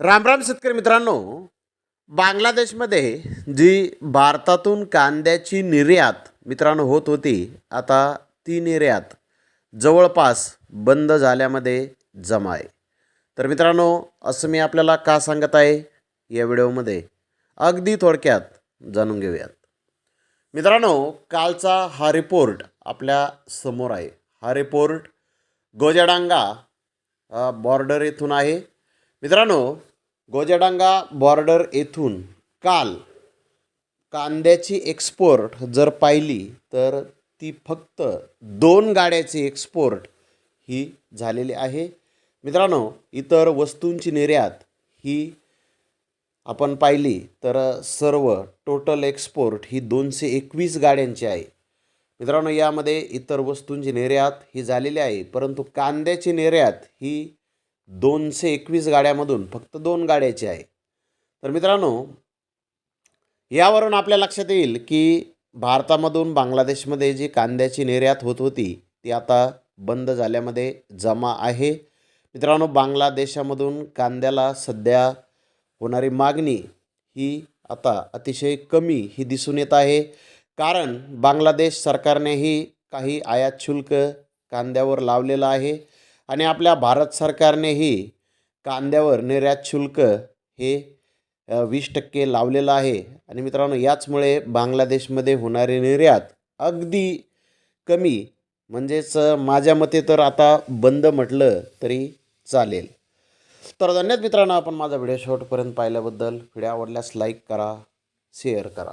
राम राम शेतकरी मित्रांनो. बांगलादेशमध्ये जी भारतातून कांद्याची निर्यात मित्रांनो होत होती आता ती निर्यात जवळपास बंद झाल्यामध्ये जमा आहे. तर मित्रांनो असं मी आपल्याला का सांगत आहे या व्हिडिओमध्ये अगदी थोडक्यात जाणून घेऊयात. मित्रांनो कालचा हा रिपोर्ट आपल्यासमोर आहे. हा रिपोर्ट गोजाडांगा बॉर्डर येथून आहे. मित्रांनो गोजडांगा बॉर्डर येथून काल कांद्याची एक्सपोर्ट जर पाहिली तर ती फक्त दोन गाड्याची एक्सपोर्ट ही झालेली आहे. मित्रांनो इतर वस्तूंची निर्यात ही आपण पाहिली तर सर्व टोटल एक्सपोर्ट ही दोनशे एकवीस गाड्यांची आहे. मित्रांनो यामध्ये इतर वस्तूंची निर्यात ही झालेली आहे परंतु कांद्याची निर्यात ही दोनशे एकवीस गाड्यामधून फक्त दोन गाड्याची आहे. तर मित्रांनो यावरून आपल्या लक्षात येईल की भारतामधून बांगलादेशमध्ये जी कांद्याची निर्यात होत होती ती आता बंद झाल्यामध्ये जमा आहे. मित्रांनो बांगलादेशामधून कांद्याला सध्या होणारी मागणी ही आता अतिशय कमी ही दिसून येत आहे. कारण बांगलादेश सरकारनेही काही आयात शुल्क कांद्यावर लावलेलं आहे. आणि आपल्या भारत सरकारनेही कांद्यावर निर्यात शुल्क हे वीस टक्के लावलेलं आहे. आणि मित्रांनो याचमुळे बांगलादेशमध्ये होणारी निर्यात अगदी कमी. म्हणजेच माझ्या मते तर आता बंद म्हटलं तरी चालेल. तर धन्यवाद मित्रांनो आपण माझा व्हिडिओ शेवटपर्यंत पाहिल्याबद्दल. व्हिडिओ आवडल्यास लाईक करा शेअर करा.